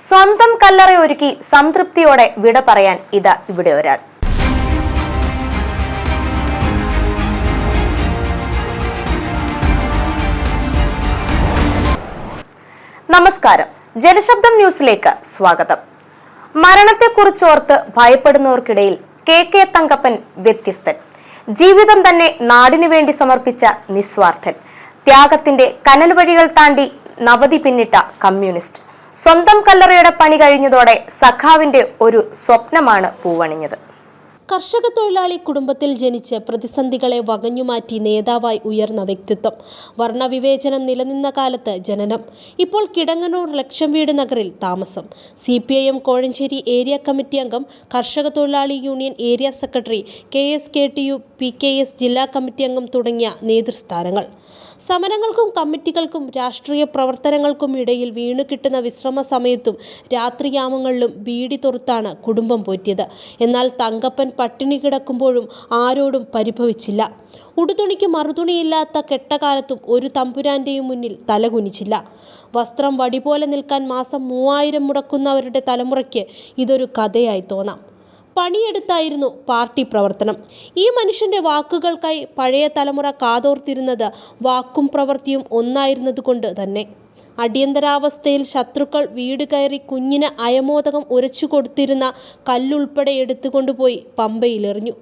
സ്വന്തം കല്ലറ ഒരുക്കി സംതൃപ്തിയോടെ വിട പറയാൻ ഇതാ ഇവിടെ ഒരാൾ. നമസ്കാരം. ജനശബ്ദം ന്യൂസിലേക്ക് സ്വാഗതം. മരണത്തെക്കുറിച്ചോർത്ത് ഭയപ്പെടുന്നവർക്കിടയിൽ കെ കെ തങ്കപ്പൻ വ്യത്യസ്തൻ. ജീവിതം തന്നെ നാടിനു വേണ്ടി സമർപ്പിച്ച നിസ്വാർത്ഥൻ. ത്യാഗത്തിന്റെ കനൽ വഴികൾ താണ്ടി നവതി പിന്നിട്ട കമ്മ്യൂണിസ്റ്റ്. സ്വന്തം കല്ലറയുടെ പണി കഴിഞ്ഞതോടെ സഖാവിന്റെ ഒരു സ്വപ്നമാണ് പൂവണിഞ്ഞത്. കർഷക തൊഴിലാളി കുടുംബത്തിൽ ജനിച്ച് പ്രതിസന്ധികളെ വകഞ്ഞുമാറ്റി നേതാവായി ഉയർന്ന വ്യക്തിത്വം. വർണവിവേചനം നിലനിന്ന കാലത്ത് ജനനം. ഇപ്പോൾ കിടങ്ങനൂർ ലക്ഷം വീട് നഗറിൽ താമസം. C P I M Kozhencherry area committee അംഗം കർഷക തൊഴിലാളി union area secretary K S K T U P K S ജില്ലാ കമ്മിറ്റി അംഗം തുടങ്ങിയ നേതൃസ്ഥാനങ്ങൾ. സമരങ്ങൾക്കും കമ്മിറ്റികൾക്കും രാഷ്ട്രീയ പ്രവർത്തനങ്ങൾക്കും ഇടയിൽ വീണു കിട്ടുന്ന വിശ്രമ സമയത്തും രാത്രിയാമങ്ങളിലും ബീഡി തൊറുത്താണ് കുടുംബം പോറ്റിയത്. എന്നാൽ തങ്കപ്പൻ പട്ടിണി കിടക്കുമ്പോഴും ആരോടും പരിഭവിച്ചില്ല. ഉടുതുണിക്ക് മറുതുണിയില്ലാത്ത കെട്ടകാലത്തും ഒരു തമ്പുരാന്റെയും മുന്നിൽ തലകുനിച്ചില്ല. വസ്ത്രം വടി പോലെ നിൽക്കാൻ മാസം മൂവായിരം മുടക്കുന്നവരുടെ തലമുറയ്ക്ക് ഇതൊരു കഥയായി തോന്നാം. പണിയെടുത്തായിരുന്നു പാർട്ടി പ്രവർത്തനം. ഈ മനുഷ്യന്റെ വാക്കുകൾക്കായി പഴയ തലമുറ കാതോർത്തിരുന്നത് വാക്കും പ്രവൃത്തിയും ഒന്നായിരുന്നതുകൊണ്ട് തന്നെ. അടിയന്തരാവസ്ഥയിൽ ശത്രുക്കൾ വീട് കയറി കുഞ്ഞിന് അയമോദകം ഉരച്ചു കൊടുത്തിരുന്ന കല്ലുൾപ്പെടെ എടുത്തുകൊണ്ടുപോയി പമ്പയിലെറിഞ്ഞു.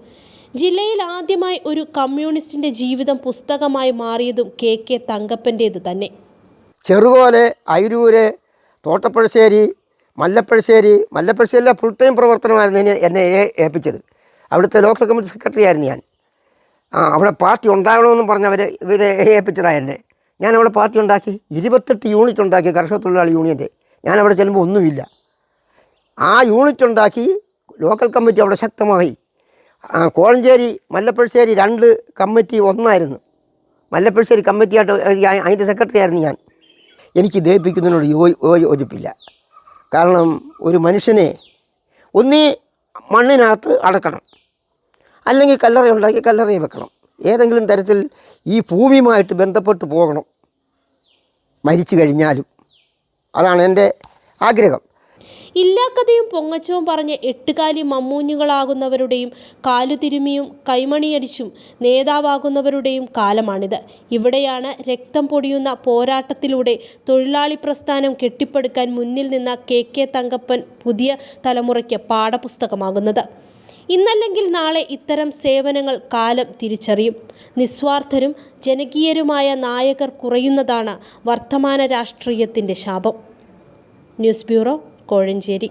ജില്ലയിൽ ആദ്യമായി ഒരു കമ്മ്യൂണിസ്റ്റിന്റെ ജീവിതം പുസ്തകമായി മാറിയതും കെ കെ തങ്കപ്പന്റേത് തന്നെ. ചെറുകോലെ അയിരൂര് തോട്ടപ്പഴശ്ശേരി മല്ലപ്പഴശ്ശേരി മല്ലപ്പഴശ്ശേരിയിലെ ഫുൾ ടൈം പ്രവർത്തനമായിരുന്നു എന്നെ ഏൽപ്പിച്ചത്. അവിടുത്തെ ലോക്കൽ കമ്മിറ്റി സെക്രട്ടറി ആയിരുന്നു ഞാൻ. ആ അവിടെ പാർട്ടി ഉണ്ടാകണമെന്നും പറഞ്ഞ് അവർ ഇവരെ ഏൽപ്പിച്ചതാണ് എന്നെ. ഞാൻ അവിടെ പാർട്ടി ഉണ്ടാക്കി ഇരുപത്തെട്ട് യൂണിറ്റ് ഉണ്ടാക്കി കർഷക തൊഴിലാളി യൂണിയന്റെ ഞാൻ അവിടെ ചെല്ലുമ്പോൾ ഒന്നുമില്ല. ആ യൂണിറ്റ് ഉണ്ടാക്കി ലോക്കൽ കമ്മിറ്റി അവിടെ ശക്തമായി. ആ, കോഴഞ്ചേരി മല്ലപ്പഴശ്ശേരി രണ്ട് കമ്മിറ്റി ഒന്നായിരുന്നു. മല്ലപ്പഴശ്ശേരി കമ്മിറ്റിയായിട്ട് അതിന്റെ സെക്രട്ടറി ആയിരുന്നു ഞാൻ. എനിക്ക് ദയിപ്പിക്കുന്നതിനോട് യോജിപ്പില്ല. കാരണം ഒരു മനുഷ്യനെ ഒന്നീ മണ്ണിനകത്ത് അടക്കണം. അല്ലെങ്കിൽ കല്ലറ ഉണ്ടാക്കി കല്ലറയിൽ വെക്കണം. ഏതെങ്കിലും തരത്തിൽ ഈ ഭൂമിയുമായിട്ട് ബന്ധപ്പെട്ട് പോകണം. മരിച്ചു കഴിഞ്ഞാലും. അതാണ് എന്റെ ആഗ്രഹം. ഇല്ലാക്കഥയും പൊങ്ങച്ചവും പറഞ്ഞ് എട്ടുകാലി മമ്മൂഞ്ഞുകളാകുന്നവരുടെയും കാലുതിരുമിയും കൈമണിയടിച്ചും നേതാവാകുന്നവരുടെയും കാലമാണിത്. ഇവിടെയാണ് രക്തം പൊടിയുന്ന പോരാട്ടത്തിലൂടെ തൊഴിലാളി പ്രസ്ഥാനം കെട്ടിപ്പടുക്കാൻ മുന്നിൽ നിന്ന കെ. കെ. തങ്കപ്പൻ പുതിയ തലമുറയ്ക്ക് പാഠപുസ്തകമാകുന്നത്. ഇന്നല്ലെങ്കിൽ നാളെ ഇത്തരം സേവനങ്ങൾ കാലം തിരിച്ചറിയും. നിസ്വാർത്ഥരും ജനകീയരുമായ നായകർ കുറയുന്നതാണ് വർത്തമാന രാഷ്ട്രീയത്തിന്റെ ശാപം. News bureau Kozhencherry